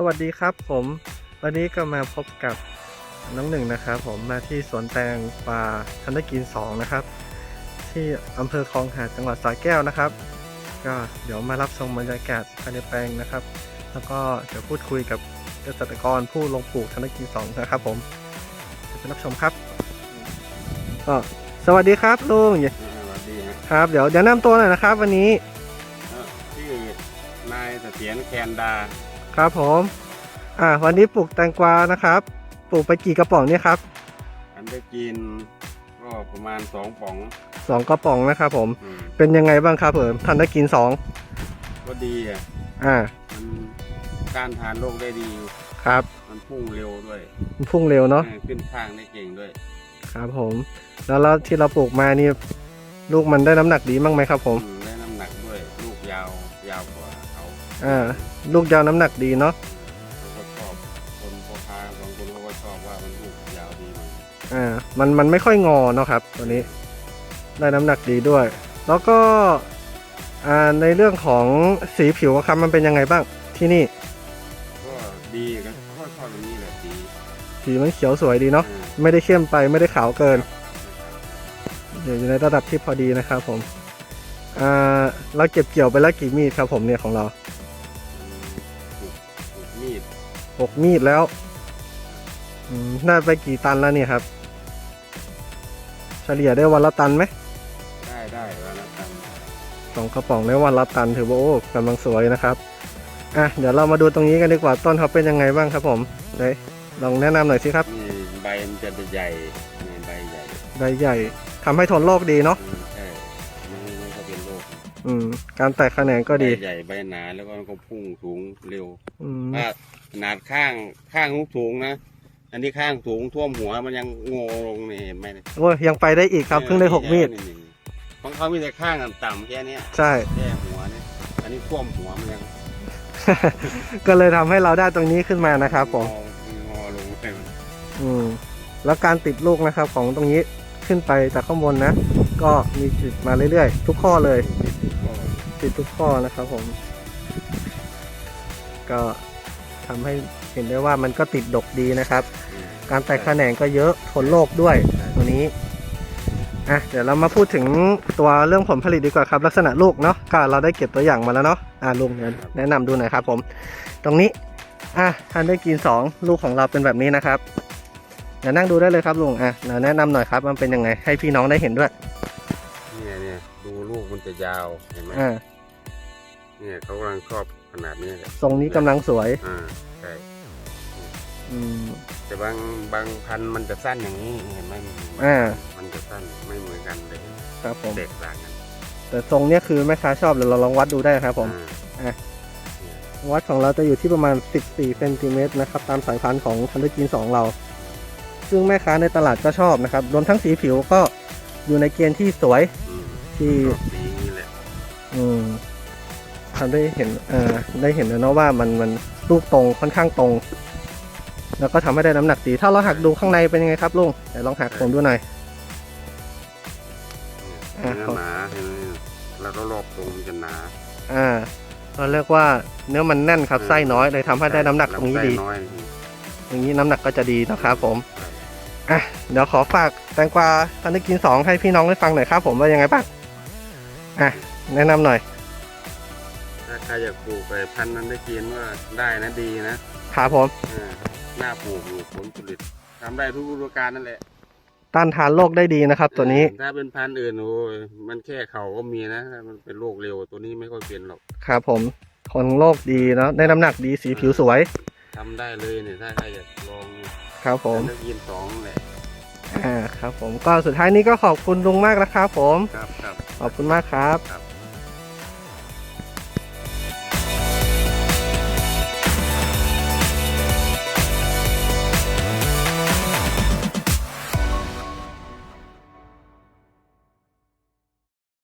สวัสดีครับผม วันนี้ก็มาพบกับน้องหนึ่งนะครับผมมาที่สวนแตงปลาธนกิน 2 นะครับ ที่อำเภอคลองหาดจังหวัดสระแก้วนะครับ ก็เดี๋ยวมารับชมบรรยากาศภายในแปลงนะครับ แล้วก็เดี๋ยวพูดคุยกับเกษตรกรผู้ลงปลูกธนกิน 2 นะครับผมเดี๋ยวไปรับชมครับก็สวัสดีครับลุงอ่าสวัสดีฮะครับ เดี๋ยวเดี๋ยวแนะนำตัวหน่อยนะครับ วันนี้เอ่อชื่อนายเสถียรแคนดา ครับผมอ่าวันนี้ปลูกแตงกวานะครับ ปลูกไปกี่กระป๋องเนี่ยครับอันได้กินก็ประมาณสองป๋องสองกระป๋องนะครับผม อืมเป็นยังไงบ้างครับเผมทันได้กินสองก็ดีอะอ่ามันการทานโรคได้ดีอยู่ครับมันพุ่งเร็วด้วยมันพุ่งเร็วเนาะเออขึ้นข้างได้เก่งด้วยครับผม แล้วแล้วที่เราปลูกมานี่ลูกมันได้น้ำหนักดีมั้งไหมครับผม อืม อ่าลูกยาวน้ำหนักดีเนาะเขาก็ชอบคนพ่อค้าบางคนเขาก็ชอบว่ามันลูกยาวดีหน่อยอ่ามันมันไม่ค่อยงอเนาะครับ ตัวนี้ ได้น้ำหนักดีด้วย แล้วก็อ่าในเรื่องของสีผิวอะครับมันเป็นยังไงบ้างที่นี่ก็ดีก็ค่อยๆแบบนี้แหละดีสีมันเขียวสวยดีเนาะอ่าไม่ได้เข้มไปไม่ได้ขาวเกิน อยู่ในระดับที่พอดีนะครับผมอ่าเราเก็บเกี่ยวไปแล้วกี่มีดครับผมเนี่ยของเรา หกมีดแล้วอืมน่าไปกี่ตันแล้วเนี่ยครับ เฉลี่ยได้วันละตันไหมได้ได้วันละตันสองกระป๋องได้วันละตันถือว่าโอ้กำลังสวยนะครับอะเดี๋ยวเรามาดูตรงนี้กันดีกว่าต้นเขาเป็นยังไงบ้างครับผมไหนลองแนะนำหน่อยสิครับนี่ใบมันจะใหญ่นี่ใบใหญ่ใบใหญ่ทำให้ทนโรคดีเนาะอืมใช่ไม่ไม่ก็เป็นโรคอืม การแตกแขนงก็ดีใบใหญ่ใบหนาแล้วก็มันก็พุ่งสูงเร็วอืมถ้า ขนาดข้างข้างสูงนะ อันนี้ข้างสูงท่วมหัวมันยังงอลงนี่เห็นไหมเนี่ยโอ้ยยังไปได้อีกครับเพิ่งได้หกมีดนี่ๆๆของเขามีแต่ข้างต่ำๆแค่เนี้ยใช่ แค่หัวเนี่ยอันนี้ท่วมหัวมันยังก็เลยทำให้เราได้ตรงนี้ขึ้นมานะครับผม งองอลงไปอืมแล้วการติดลูกนะครับของตรงนี้ขึ้นไปจากข้างบนนะ ก็มีติดมาเรื่อยๆ ทุกข้อเลยก็ติดทุกข้อนะครับผม ก็ ทำให้เห็นได้ว่ามันก็ติดดกดีนะครับอืมการแตกแขนงก็เยอะทนโรคด้วยตัวนี้อะเดี๋ยวเรามาพูดถึงตัวเรื่องผลผลิตดีกว่าครับ ลักษณะลูกเนาะก็เราได้เก็บตัวอย่างมาแล้วเนาะอะลุงเดี๋ยวแนะนำดูหน่อยครับผม ตรงนี้อะท่านได้กินสองลูกของเราเป็นแบบนี้นะครับเดี๋ยวนั่งดูได้เลยครับลุงอะเดี๋ยวแนะนำหน่อยครับมันเป็นยังไงให้พี่น้องได้เห็นด้วยเนี่ยเนี่ยดูลูกมันจะยาวเห็นไหมอ่า เนี่ยเขากำลังชอบ ขนาดนี้แหละทรงนี้กำลังสวย อ่าใช่อืม แต่บางบางพันธุ์มันจะสั้นอย่างนี้เห็นไหมอ่า มันจะสั้นไม่เหมือนกันเลยครับผม แตกต่างกันแต่ทรงเนี้ยคือแม่ค้าชอบเดี๋ยวเราลองวัดดูได้ครับผม อ่าวัดของเราจะอยู่ที่ประมาณ 14เซนติเมตรนะครับ ตามสายพันธุ์ของทันเดอร์จีน2เรา ซึ่งแม่ค้าในตลาดก็ชอบนะครับ รวมทั้งสีผิวก็อยู่ในเกณฑ์ที่สวยอืมที่ชอบสีนี้แหละ อืม ทำได้เห็นเอ่อได้เห็นแล้วเนาะว่ามันมันลูกตรงค่อนข้างตรง แล้วก็ทำให้ได้น้ำหนักดีถ้าเราหักดูข้างในเป็นยังไงครับลุงเดี๋ยวลองหักผมดูหน่อยอ่าเนื้อหนาเห็นไหมแล้วก็รอบตรงมันจะหนาอ่าก็เรียกว่าเนื้อมันแน่นครับไส้น้อยเลยทำให้ได้น้ำหนักตรงนี้ดีลำไส้น้อยอย่างนี้น้ำหนักก็จะดีนะครับผมอะเดี๋ยวขอฝากแตงกวาทันได้กินสองให้พี่น้องได้ฟังหน่อยครับ ผมว่ายังไงบ้างอะแนะนำหน่อยถ้า ใครอยากปลูกไปพันธุ์นั้นได้กินว่าได้นะดีนะครับผมอ่าหน้าปลูกอยู่ผลผลิตทำได้ทุกฤดูกาลนั่นแหละต้านทานโรคได้ดีนะครับ ตัวนี้ถ้าเป็นพันธุ์อื่นโอ้ยมันแค่เขาก็มีนะถ้ามันเป็นโรคเร็วตัวนี้ไม่ค่อยเป็นหรอกครับผมทนโรคดีเนาะได้น้ำหนักดีสีผิวสวยทำได้เลยเนี่ยถ้าใครอยากลองเนี่ยครับผม นักยินสองแหละอ่าครับผมก็สุดท้ายนี้ก็ขอบคุณลุงมากนะครับผม ครับครับ ขอบคุณมากครับ ครับ